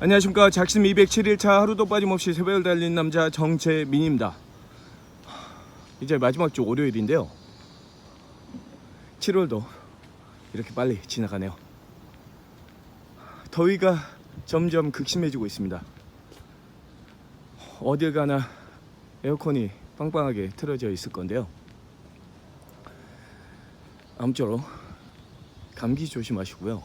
안녕하십니까. 작심 207일차 하루도 빠짐없이 새벽을 달린 남자 정채민입니다. 이제 마지막 주 월요일인데요. 7월도 이렇게 빨리 지나가네요. 더위가 점점 극심해지고 있습니다. 어딜 가나 에어컨이 빵빵하게 틀어져 있을 건데요. 아무쪼록 감기 조심하시고요.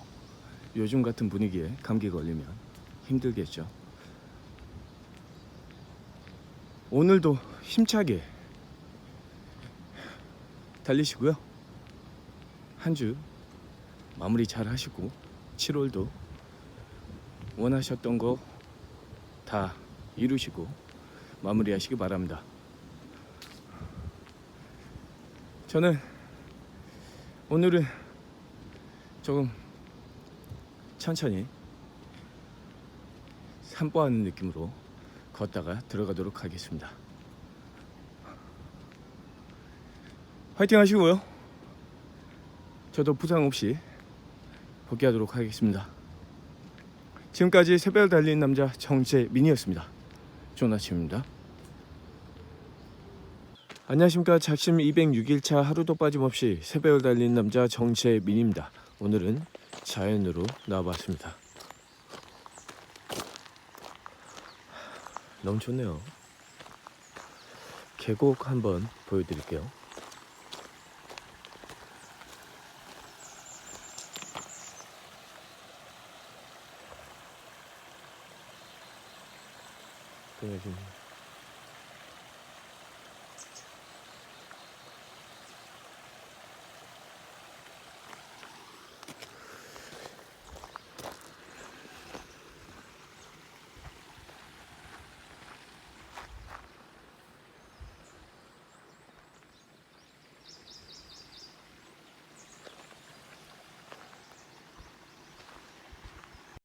요즘 같은 분위기에 감기 걸리면 힘들겠죠. 오늘도 힘차게 달리시고요. 한 주 마무리 잘 하시고 7월도 원하셨던 거 다 이루시고 마무리하시기 바랍니다. 저는 오늘은 조금 천천히 산보하는 느낌으로 걷다가 들어가도록 하겠습니다. 화이팅 하시고요. 저도 부상 없이 복귀하도록 하겠습니다. 지금까지 새벽 달린 남자 정재민이었습니다. 좋은 아침입니다. 안녕하십니까 작심 206일차 하루도 빠짐없이 새벽을 달린 남자 정재민입니다. 오늘은 자연으로 나와봤습니다. 너무 좋네요. 계곡 한번 보여드릴게요. 지금